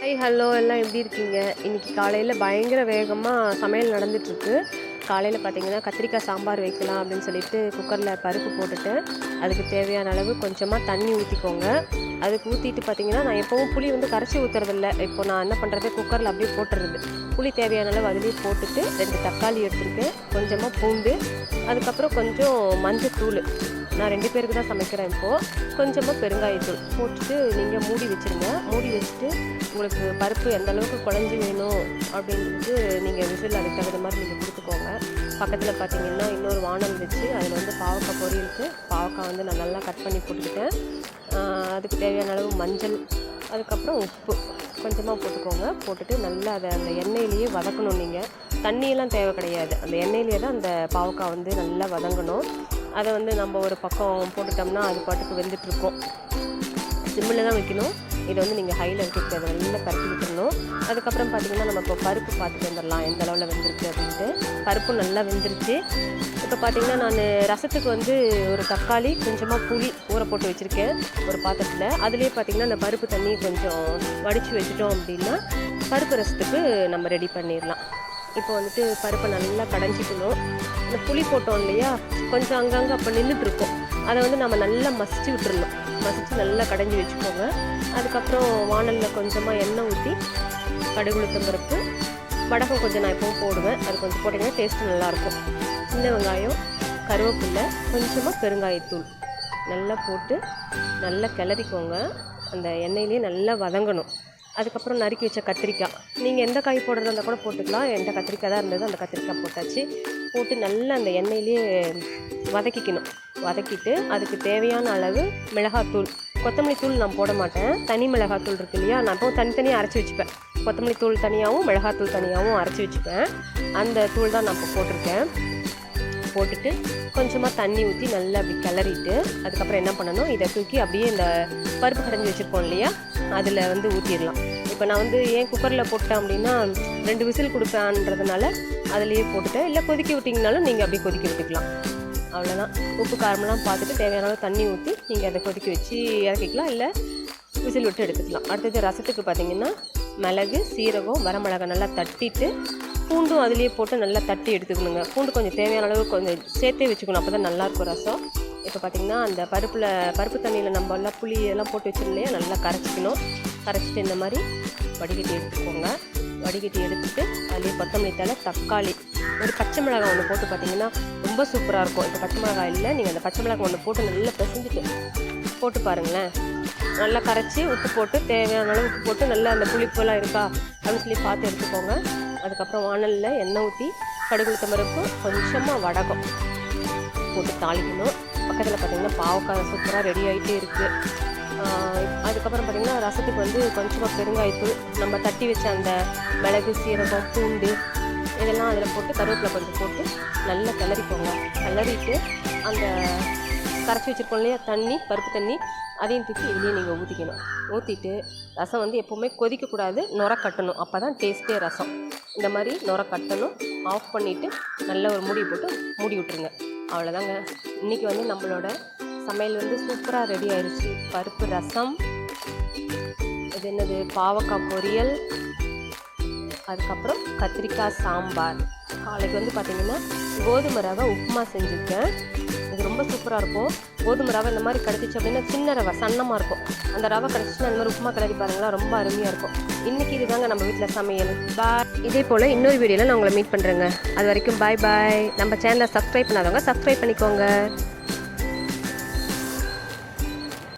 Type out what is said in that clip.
Hi hello எல்லாம் எப்படி இருக்கீங்க? இன்றைக்கி காலையில் பயங்கர வேகமாக சமையல் நடந்துட்டுருக்கு. காலையில் பார்த்தீங்கன்னா கத்திரிக்காய் சாம்பார் வைக்கலாம் அப்படின்னு சொல்லிட்டு குக்கரில் பருப்பு போட்டுட்டு அதுக்கு தேவையான அளவு கொஞ்சமாக தண்ணி ஊற்றிக்கோங்க அதுக்கு ஊற்றிட்டு பார்த்தீங்கன்னா நான் எப்போவும் புளி வந்து கரைச்சி ஊற்றுறதில்ல இப்போ நான் என்ன பண்ணுறது குக்கரில் அப்படியே போட்டுறது. புளி தேவையான அளவு அதுலேயே போட்டுட்டு ரெண்டு தக்காளி எடுத்துருக்கேன் கொஞ்சமாக பூண்டு அதுக்கப்புறம் கொஞ்சம் மஞ்சத்தூள். நான் ரெண்டு பேருக்கு தான் சமைக்கிறேன் இப்போது கொஞ்சமாக பெருங்காயத்தூள் போட்டுட்டு நீங்கள் மூடி வச்சுருங்க. மூடி வச்சுட்டு உங்களுக்கு பருப்பு எந்த அளவுக்கு குழஞ்சி வேணும் அப்படின்றது நீங்கள் விசில் அதுக்கு தகுந்த மாதிரி நீங்கள் கொடுத்துக்கோங்க. பக்கத்தில் பார்த்தீங்கன்னா இன்னொரு வானல் வச்சு அதில் வந்து பாவக்காய் பொரியலுக்கு பாவக்காய் வந்து நான் நல்லா கட் பண்ணி போட்டுக்கிட்டேன். அதுக்கு தேவையான அளவு மஞ்சள் அதுக்கப்புறம் உப்பு கொஞ்சமாக போட்டுக்கோங்க. போட்டுட்டு நல்லா அதை அந்த எண்ணெயிலேயே வதக்கணும் நீங்கள் தண்ணியெல்லாம் தேவை கிடையாது. அந்த எண்ணெயிலேயே தான் அந்த பாவக்காய் வந்து நல்லா வதங்கணும். அதை வந்து நம்ம ஒரு பக்கம் போட்டுட்டோம்னா அது பாட்டுக்கு வெந்துட்டுருக்கோம். சிம்மில் தான் வைக்கணும். இதை வந்து நீங்கள் ஹையில் வச்சுட்டு அதை நல்லா பரட்டி விட்டுறணும். அதுக்கப்புறம் பார்த்தீங்கன்னா நம்ம இப்போ பருப்பு பார்த்துட்டு வந்துடலாம். எந்த அளவில் வெந்திருக்கு அப்படின்ட்டு. பருப்பு நல்லா வெந்துருச்சு. இப்போ பார்த்திங்கன்னா நான் ரசத்துக்கு வந்து ஒரு தக்காளி கொஞ்சமாக புளி ஊற போட்டு வச்சுருக்கேன் ஒரு பாத்திரத்தில். அதுலேயே பார்த்தீங்கன்னா அந்த பருப்பு தண்ணி கொஞ்சம் வடித்து வச்சுட்டோம் அப்படின்னா பருப்பு ரசத்துக்கு நம்ம ரெடி பண்ணிடலாம். இப்போ வந்துட்டு பருப்பை நல்லா கடைஞ்சிக்கணும். இந்த புளி போட்டோம் இல்லையா? கொஞ்சம் அங்கங்கே அப்போ நின்றுட்டுருக்கோம் அதை வந்து நம்ம நல்லா மசிச்சு விட்டுருணும் மசித்து நல்லா கடைஞ்சி வச்சுக்கோங்க. அதுக்கப்புறம் வானலில் கொஞ்சமாக எண்ணெய் ஊற்றி கடுகுளுத்தம் பருப்பு வடகம் கொஞ்சம் நான் எப்பவும் போடுவேன். அது கொஞ்சம் போட்டிங்கன்னா டேஸ்ட்டு நல்லாயிருக்கும். சின்ன வெங்காயம் கருவேப்பில்லை கொஞ்சமாக பெருங்காயத்தூள். நல்லா போட்டு நல்லா கிளறிக்கோங்க. அந்த எண்ணெயிலேயே நல்லா வதங்கணும். அதுக்கப்புறம் நறுக்கி வச்ச கத்திரிக்காய். நீங்கள் எந்த காய் போடுறதா இருந்தால் கூட போட்டுக்கலாம். எந்த கத்திரிக்காய் தான் இருந்தது. அந்த கத்திரிக்காய் போட்டாச்சு. போட்டு நல்லா அந்த எண்ணெயிலேயே வதக்கிக்கணும். வதக்கிட்டு அதுக்கு தேவையான அளவு மிளகாத்தூள். கொத்தமல்லி தூள் நான் போட மாட்டேன். தனி மிளகாத்தூள் இருக்கு இல்லையா? நான் இப்போ தனித்தனியாக அரைச்சி வச்சுப்பேன். கொத்தமல்லி தூள் தனியாகவும் மிளகாத்தூள் தனியாகவும் அரைச்சி வச்சுப்பேன். அந்த தூள் தான் நான் இப்போ போட்டிருக்கேன். போட்டுட்டு கொஞ்சமாக தண்ணி ஊற்றி நல்லா அப்படி கிளறிட்டு அதுக்கப்புறம் என்ன பண்ணணும்? இதை தூக்கி அப்படியே இந்த பருப்பு கடைஞ்சி வச்சுருப்போம் இல்லையா? அதில் வந்து ஊற்றிடலாம் இப்போ நான் வந்து ஏன் குக்கரில் போட்டேன் அப்படின்னா ரெண்டு விசில் கொடுப்பேன்றதுனால அதுலேயே போட்டுட்டேன். இல்லை கொதிக்க விட்டிங்கனாலும் நீங்கள் அப்படியே கொதிக்க விட்டுக்கலாம். அவ்வளோதான் உப்பு காரமெல்லாம் பார்த்துட்டு தேவையான அளவு தண்ணி ஊற்றி நீங்கள் அதை கொதிக்க வச்சு இறக்கிக்கலாம். இல்லை விசில் விட்டு எடுத்துக்கலாம். அடுத்தது ரசத்துக்கு பார்த்தீங்கன்னா மிளகு சீரகம் வரமிளகா நல்லா தட்டிட்டு பூண்டும் அதுலேயே போட்டு நல்லா தட்டி எடுத்துக்கணுங்க. பூண்டு கொஞ்சம் தேவையான அளவு கொஞ்சம் சேர்த்தே வச்சுக்கணும். அப்போ தான் நல்லாயிருக்கும் ரசம். இப்போ பார்த்திங்கன்னா அந்த பருப்பில் பருப்பு தண்ணியில் நம்ம எல்லாம் புளி எல்லாம் போட்டு வச்சிருந்தே நல்லா கரைச்சிக்கணும். கரைச்சிட்டு இந்த மாதிரி வடிகட்டி எடுத்துக்கோங்க. வடிகட்டி எடுத்துட்டு அதுலேயே கொத்தமல்லி தழை தக்காளி. ஒரு பச்சை மிளகாய் ஒன்று போட்டு பார்த்தீங்கன்னா ரொம்ப சூப்பராக இருக்கும். இப்போ பச்சை மிளகாய் இல்லை நீங்கள் அந்த பச்சை மிளகாய் ஒன்று போட்டு நல்லா பிசைஞ்சிட்டு போட்டு பாருங்களேன். நல்லா கரைச்சி உப்பு போட்டு தேவையான அளவு உப்பு போட்டு நல்லா அந்த புளிப்பெல்லாம் இருக்கா அப்படின்னு சொல்லி பார்த்து எடுத்துக்கோங்க. அதுக்கப்புறம் வானலில் எண்ணெய் ஊற்றி கடுகு உளுத்தம் பருப்பு கொஞ்சமாக வடகம் போட்டு தாளிக்கணும். பக்கத்தில் பார்த்தீங்கன்னா பாவக்காய் சூப்பராக ரெடி ஆகிட்டே இருக்குது அதுக்கப்புறம் பார்த்தீங்கன்னா ரசத்துக்கு வந்து கொஞ்சமாக பெருங்காயத்தூள் நம்ம தட்டி வச்ச அந்த மிளகு சீரகம் பூண்டு இதெல்லாம் அதில் போட்டு கருவேப்பிலை கொஞ்சம் போட்டு நல்லா கிளறிக்கோங்க. கிளறிட்டு அந்த கரைச்சி வச்சுருக்கோம் இல்லையா தண்ணி பருப்பு தண்ணி அதையும் தூக்கி இதுலேயே நீங்கள் ஊற்றிக்கணும் ஊற்றிட்டு ரசம் வந்து எப்போவுமே கொதிக்கக்கூடாது நுர கட்டணும். அப்போ தான் டேஸ்ட்டே ரசம். இந்த மாதிரி நுர கட்டணும் ஆஃப் பண்ணிவிட்டு நல்ல ஒரு மூடி போட்டு மூடி விட்ருங்க அவ்வளோதாங்க இன்றைக்கி வந்து நம்மளோட சமையல் வந்து சூப்பராக ரெடி ஆயிடுச்சு பருப்பு ரசம் இது என்னது பாவக்காய் பொரியல் அதுக்கப்புறம் கத்திரிக்காய் சாம்பார். காலைக்கு வந்து பார்த்திங்கன்னா கோதுமை ரவை உப்புமா செஞ்சுருக்கேன். ரொம்ப சூப்பராக இருக்கும். கோதுமை ரவை இந்த மாதிரி கிடச்சிச்சு அப்படின்னா சின்ன ரவை சன்னமாக இருக்கும். அந்த ரவை கிடச்சிச்சுன்னா அந்த மாதிரி உப்புமா கிளறி பாருங்களா ரொம்ப அருமையாக இருக்கும். இன்றைக்கி இதுதாங்க நம்ம வீட்டில் சமையல். பாய் இதே போல் இன்னொரு வீடியோவில் நான் உங்களை மீட் பண்ணுறேங்க அது வரைக்கும் பாய் பாய் நம்ம சேனலை சப்ஸ்கிரைப் பண்ணாதவங்க சப்ஸ்கிரைப் பண்ணிக்கோங்க.